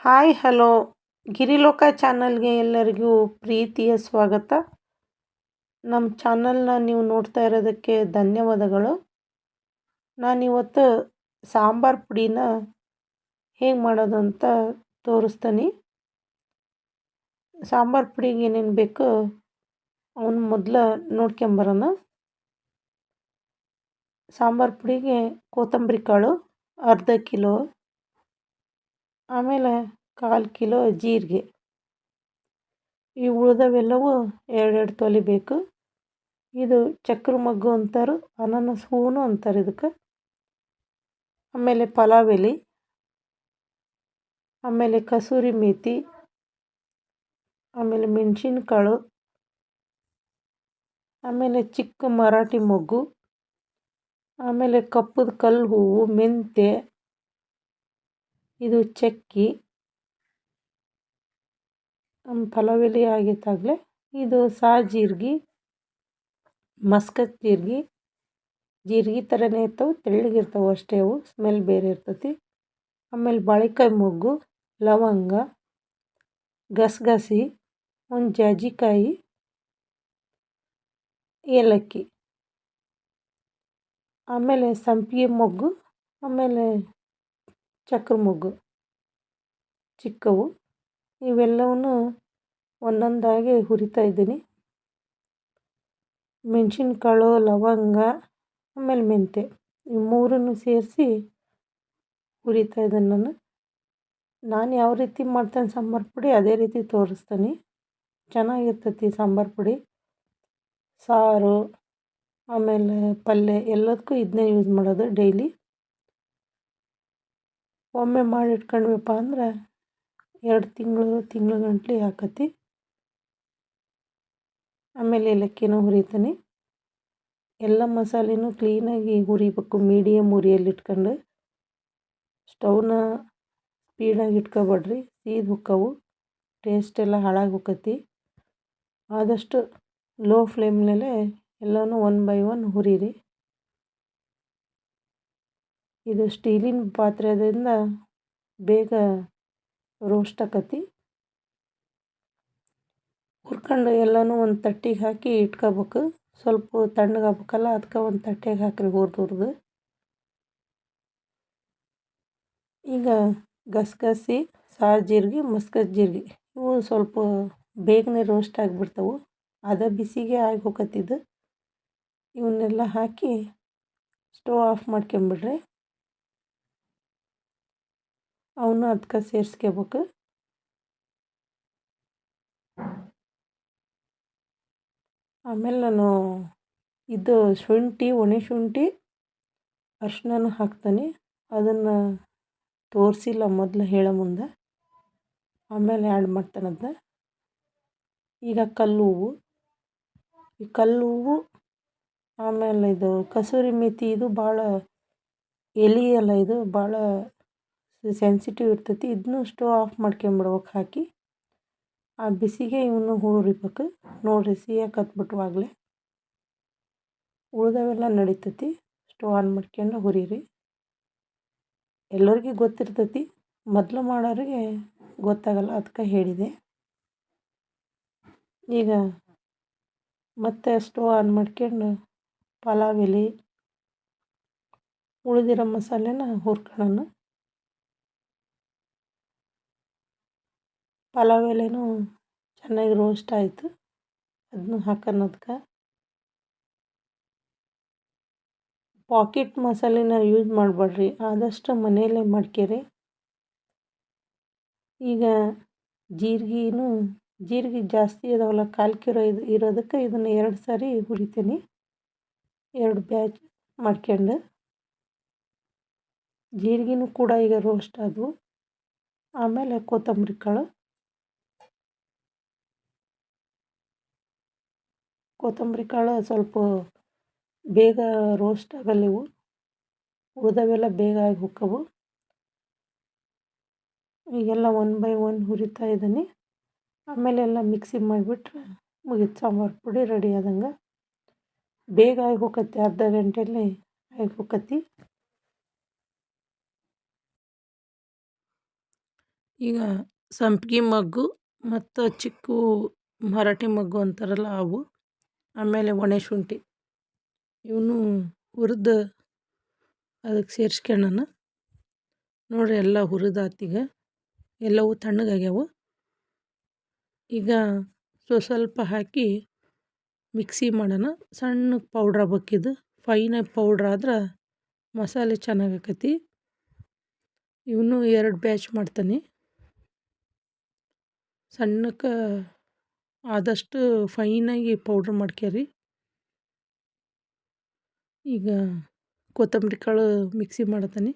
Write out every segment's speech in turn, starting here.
Hi, hello. ಗಿರಿಲೋಕ ಚಾನಲ್ಗೆ ಎಲ್ಲರಿಗೂ ಪ್ರೀತಿಯ ಸ್ವಾಗತ. ನಮ್ಮ ಚಾನಲ್ನ ನೀವು ನೋಡ್ತಾ ಇರೋದಕ್ಕೆ ಧನ್ಯವಾದಗಳು. ನಾನಿವತ್ತು ಸಾಂಬಾರು ಪುಡಿನ ಹೇಗೆ ಮಾಡೋದು ಅಂತ ತೋರಿಸ್ತೀನಿ. ಸಾಂಬಾರು ಪುಡಿಗೆ ಏನೇನು ಬೇಕು ಅವನು ಮೊದಲು ನೋಡ್ಕೊಂಬರೋಣ. ಸಾಂಬಾರು ಪುಡಿಗೆ ಕೊತ್ತಂಬರಿ ಕಾಳು, ಅರ್ಧ ಕಿಲೋ ಆಮೇಲೆ ಕಾಲು ಕಿಲೋ ಜೀರಿಗೆ. ಈ ಉಳಿದವೆಲ್ಲವೂ ಎರಡೆರಡು ತೊಲಿ ಬೇಕು. ಇದು ಚಕ್ರ ಮಗ್ಗು ಅಂತಾರೆ, ಅನಾನಸ್ ಹೂವು ಅಂತಾರೆ ಇದಕ್ಕೆ. ಆಮೇಲೆ ಪಲಾವ್ ಎಲೆ ಆಮೇಲೆ ಕಸೂರಿ ಮೇಥಿ ಆಮೇಲೆ ಮೆಣಸಿನ್ಕಾಳು. ಆಮೇಲೆ ಚಿಕ್ಕ ಮರಾಠಿ ಮೊಗ್ಗು. ಆಮೇಲೆ ಕಪ್ಪದ ಕಲ್ಲು ಹೂವು, ಮೆಂತ್ಯ. ಇದು ಚಕ್ಕಿ. ಪಲಾವ್ ಎಲೆ ಆಗೈತಾಗಲೇ ಇದು ಸಾ ಜೀರ್ಗೆ, ಮಸ್ಕತ್ ಜೀರ್ಗೆ. ಜೀರ್ಗೆ ಥರನೇ ಇರ್ತವೆ ತೆಳ್ಳಗಿರ್ತವೆ ಅಷ್ಟೇ ಅವು, ಸ್ಮೆಲ್ ಬೇರೆ ಇರ್ತೈತಿ. ಆಮೇಲೆ ಬಾಳೆಕಾಯಿ ಮೊಗ್ಗು, ಲವಂಗ, ಗಸಗಸೆ, ಒಂದು ಜಾಜಿಕಾಯಿ, ಏಲಕ್ಕಿ. ಆಮೇಲೆ ಸಂಪಿಗೆ ಮೊಗ್ಗು, ಆಮೇಲೆ ಚಕ್ರ ಮೊಗ್ಗು ಚಿಕ್ಕವು. ಇವೆಲ್ಲವನ್ನು ಒಂದೊಂದಾಗಿ ಹುರಿತಾ ಇದ್ದೀನಿ. ಮೆಣಸಿನ್ಕಾಳು, ಲವಂಗ, ಆಮೇಲೆ ಮೆಂತ್ಯ ಈ ಮೂರನ್ನು ಸೇರಿಸಿ ಹುರಿತಾ ಇದ್ದೀನಿ ನಾನು. ನಾನು ಯಾವ ರೀತಿ ಮಾಡ್ತೇನೆ ಸಾಂಬಾರು ಪುಡಿ, ಅದೇ ರೀತಿ ತೋರಿಸ್ತೀನಿ. ಚೆನ್ನಾಗಿರ್ತೈತಿ ಸಾಂಬಾರು ಪುಡಿ. ಸಾರು, ಆಮೇಲೆ ಪಲ್ಯ ಎಲ್ಲದಕ್ಕೂ ಇದನ್ನೇ ಯೂಸ್ ಮಾಡೋದು ಡೈಲಿ. ಒಮ್ಮೆ ಮಾಡಿ ಇಟ್ಕೊಂಡ್ವಪ್ಪ ಅಂದ್ರೆ ಎರಡು ತಿಂಗಳು ತಿಂಗಳು ಗಂಟ್ಲಿ ಆಕತಿ. ಆಮೇಲೆ ಏಲಕ್ಕಿನೂ ಹುರಿತೀನಿ. ಎಲ್ಲ ಮಸಾಲೆನೂ ಕ್ಲೀನಾಗಿ ಹುರಿಬೇಕು ಮೀಡಿಯಮ್ ಉರಿಯಲ್ಲಿ ಇಟ್ಕೊಂಡು ಸ್ಟವ್ನ ಸ್ಪೀಡಾಗಿ ಇಟ್ಕೊಬೇಡ್ರಿ ಸೀದ್ ಹೋಕ್ಕವು ಟೇಸ್ಟ್ ಎಲ್ಲ ಹಾಳಾಗಿ ಹೋಕತಿ ಆದಷ್ಟು ಲೋ ಫ್ಲೇಮ್ನಲ್ಲೇ ಎಲ್ಲನೂ ಒನ್ ಬೈ ಒನ್ ಹುರಿರಿ. ಇದು ಸ್ಟೀಲಿನ ಪಾತ್ರೆದಿಂದ ಬೇಗ ರೋಸ್ಟ್ ಆಕತಿ ಹುರ್ಕೊಂಡು ಎಲ್ಲನೂ ಒಂದು ತಟ್ಟಿಗೆ ಹಾಕಿ ಇಟ್ಕೋಬೇಕು. ಸ್ವಲ್ಪ ತಣ್ಣಗಾಗ್ಬೇಕಲ್ಲ ಅದಕ್ಕೆ ಒಂದು ತಟ್ಟೆಗೆ ಹಾಕಿರಿ ಹುರ್ದು ಹುರ್ದು. ಈಗ ಗಸಗಸಿ, ಸಾರು ಜೀರಿಗೆ, ಮಸ್ಕತ್ ಜೀರಿಗೆ, ಇವು ಸ್ವಲ್ಪ ಬೇಗನೆ ರೋಸ್ಟ್ ಆಗಿಬಿಡ್ತಾವೆ. ಅದ ಬಿಸಿಗೆ ಆಗಿ ಹೋಗತ್ತಿದ್ದು ಇವನ್ನೆಲ್ಲ ಹಾಕಿ ಸ್ಟೋವ್ ಆಫ್ ಮಾಡ್ಕೊಂಬಿಡ್ರಿ. ಅವನ್ನ ಅದಕ್ಕೆ ಸೇರಿಸ್ಕೋಬೇಕು. ಆಮೇಲೆ ನಾನು ಇದು ಶುಂಠಿ, ಒಣ ಶುಂಠಿ ಅರ್ಶಿನ ಹಾಕ್ತೀನಿ. ಅದನ್ನು ತೋರಿಸಿಲ್ಲ ಮೊದಲು ಹೇಳೋ ಮುಂದೆ. ಆಮೇಲೆ ಆ್ಯಡ್ ಮಾಡ್ತಾನೆ ಅದನ್ನ ಈಗ ಕಲ್ಲು ಹೂವು ಈ ಕಲ್ಲು ಹೂವು ಆಮೇಲೆ ಇದು ಕಸೂರಿ ಮೇಥಿ ಇದು ಭಾಳ ಎಲೆ ಅಲ್ಲ ಇದು ಭಾಳ ಸೆನ್ಸಿಟಿವ್ ಇರ್ತೈತಿ ಇದನ್ನು ಸ್ಟವ್ ಆಫ್ ಮಾಡ್ಕೊಂಬಿಡ್ಬೇಕು ಹಾಕಿ. ಆ ಬಿಸಿಗೆ ಇವನು ಹುರಿಬೇಕು. ನೋಡಿರಿ ಸಿಹಿಯಾಕತ್ಬಿಟ್ವಾಗಲೇ ಉಳ್ದವೆಲ್ಲ ನಡಿತೈತಿ. ಸ್ಟವ್ ಆನ್ ಮಾಡ್ಕೊಂಡು ಹುರಿರಿ. ಎಲ್ಲರಿಗೂ ಗೊತ್ತಿರ್ತೈತಿ. ಮೊದಲು ಮಾಡೋರಿಗೆ ಗೊತ್ತಾಗಲ್ಲ ಅದಕ್ಕೆ ಹೇಳಿದೆ. ಈಗ ಮತ್ತೆ ಸ್ಟವ್ ಆನ್ ಮಾಡ್ಕೊಂಡು ಪಲಾವ್ ಎಲೆ, ಉಳಿದಿರೋ ಮಸಾಲೆನ ಹುರ್ಕೊಳ್ಳೋಣ ಪಲಾವ್ ಎಲೆನೂ ಚೆನ್ನಾಗಿ ರೋಸ್ಟ್ ಆಯಿತು. ಅದನ್ನು ಹಾಕನದಕ್ಕೆ ಪಾಕೆಟ್ ಮಸಾಲೆನ ಯೂಸ್ ಮಾಡಬೇಡ್ರಿ ಆದಷ್ಟು ಮನೆಯಲ್ಲೇ ಮಾಡ್ಕೇರಿ. ಈಗ ಜೀರಿಗೆನೂ, ಜೀರಿಗೆ ಜಾಸ್ತಿ ಇದಾವಲ್ಲ ಕಾಲು ಕಿರೋ ಇದು, ಇರೋದಕ್ಕೆ ಇದನ್ನು ಎರಡು ಸಾರಿ ಹುರಿತೀನಿ. ಎರಡು ಬ್ಯಾಚ್ ಮಾಡ್ಕೊಂಡು ಜೀರಿಗೆನೂ ಕೂಡ ಈಗ ರೋಸ್ಟ್ ಆದವು. ಆಮೇಲೆ ಕೊತ್ತಂಬರಿ ಕಾಳು ಕೊತ್ತಂಬರಿ ಕಾಳು ಸ್ವಲ್ಪ ಬೇಗ ರೋಸ್ಟ್ ಆಗಲ್ಲ ಇವು ಉಳಿದವೆಲ್ಲ ಬೇಗ ಆಗಿ ಹೋಕ್ಕವು. ಈಗೆಲ್ಲ ಒನ್ ಬೈ ಒನ್ ಹುರಿತಾ ಇದ್ದೀನಿ. ಆಮೇಲೆ ಎಲ್ಲ ಮಿಕ್ಸಿ ಮಾಡಿಬಿಟ್ರೆ ಮುಗಿತು. ಸಾಂಬಾರು ಪುಡಿ ರೆಡಿ ಆದಂಗೆ. ಬೇಗ ಆಗಿ ಹೋಗತ್ತೆ ಅರ್ಧ ಗಂಟೆಯಲ್ಲಿ ಆಗಿ ಹೋಕತಿ ಈಗ ಸಂಪಿಗೆ ಮಗ್ಗು ಮತ್ತು ಚಿಕ್ಕು ಮರಾಠಿ ಮಗ್ಗು ಅಂತಾರಲ್ಲ ಅವು. ಆಮೇಲೆ ಒಣ ಶುಂಠಿ ಇವನು ಹುರಿದು ಅದಕ್ಕೆ ಸೇರ್ಸ್ಕೊಳ್ಳೋಣ ನೋಡಿರಿ ಎಲ್ಲ ಹುರಿದಾತೀಗ ಎಲ್ಲವೂ ತಣ್ಣಗಾಗ್ಯಾವು. ಈಗ ಸ್ವ ಸ್ವಲ್ಪ ಹಾಕಿ ಮಿಕ್ಸಿ ಮಾಡೋಣ. ಸಣ್ಣ ಪೌಡ್ರ್ ಬಕ್ಕಿದ್ದು ಫೈನಾಗಿ ಪೌಡ್ರ್ ಆದ್ರೆ ಮಸಾಲೆ ಚೆನ್ನಾಗಿ ಆಕೈತಿ ಇವನು ಎರಡು ಬ್ಯಾಚ್ ಮಾಡ್ತಾನೆ. ಸಣ್ಣಕ್ಕೆ ಆದಷ್ಟು ಫೈನಾಗಿ ಪೌಡ್ರ್ ಮಾಡ್ಕ್ಯಾರಿ. ಈಗ ಕೊತ್ತಂಬರಿ ಕಾಳು ಮಿಕ್ಸಿ ಮಾಡತ್ತೀನಿ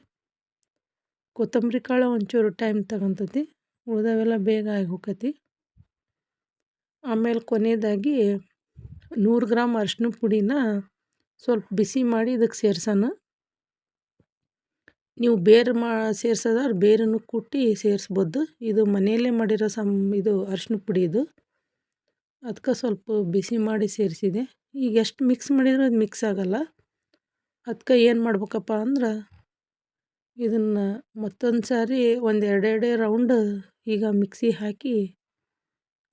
ಕೊತ್ತಂಬರಿ ಕಾಳು ಒಂಚೂರು ಟೈಮ್ ತಗೊಂತತಿ. ಉಳ್ದವೆಲ್ಲ ಬೇಗ ಆಗಿ ಹೋಕತಿ. ಆಮೇಲೆ ಕೊನೆಯದಾಗಿ ನೂರು ಗ್ರಾಮ್ ಅರಿಶಿನ ಪುಡಿನ ಸ್ವಲ್ಪ ಬಿಸಿ ಮಾಡಿ ಇದಕ್ಕೆ ಸೇರ್ಸೋಣ. ನೀವು ಬೇರೆ ಮಾ ಸೇರ್ಸೋದಾದ್ರೆ ಬೇರನ್ನು ಕುಟ್ಟಿ ಸೇರಿಸ್ಬೋದು. ಇದು ಮನೆಯಲ್ಲೇ ಮಾಡಿರೋ ಸಮ್, ಇದು ಅರಿಶಿನ ಪುಡಿ ಇದು. ಅದಕ್ಕೆ ಸ್ವಲ್ಪ ಬಿಸಿ ಮಾಡಿ ಸೇರಿಸಿದೆ. ಈಗ ಎಷ್ಟು ಮಿಕ್ಸ್ ಮಾಡಿದರೂ ಅದು ಮಿಕ್ಸ್ ಆಗೋಲ್ಲ. ಅದಕ್ಕೆ ಏನು ಮಾಡ್ಬೇಕಪ್ಪ ಅಂದ್ರೆ ಇದನ್ನು ಮತ್ತೊಂದು ಸಾರಿ ಒಂದು ಎರಡೆರಡೆ ರೌಂಡ್ ಈಗ ಮಿಕ್ಸಿ ಹಾಕಿ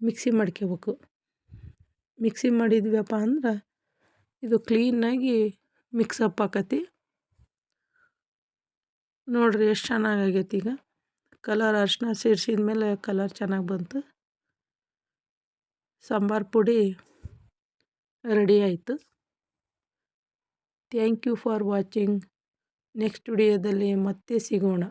ಮಿಕ್ಸಿ ಮಾಡ್ಕೋಬೇಕು ಮಿಕ್ಸಿ ಮಾಡಿದ್ವಿಯಪ್ಪ ಅಂದ್ರೆ ಇದು ಕ್ಲೀನಾಗಿ ಮಿಕ್ಸಪ್ ಆಕತಿ. ನೋಡಿರಿ ಎಷ್ಟು ಚೆನ್ನಾಗಿ ಆಗೈತಿ ಈಗ. ಕಲರ್ ಅರಿಶಿನ ಸೇರಿಸಿದ ಮೇಲೆ ಕಲರ್ ಚೆನ್ನಾಗಿ ಬಂತು. ಸಾಂಬಾರು ಪುಡಿ ರೆಡಿ ಆಯಿತು. Thank you for watching next ವಿಡಿಯೋದಲ್ಲಿ ಮತ್ತೆ ಸಿಗೋಣ.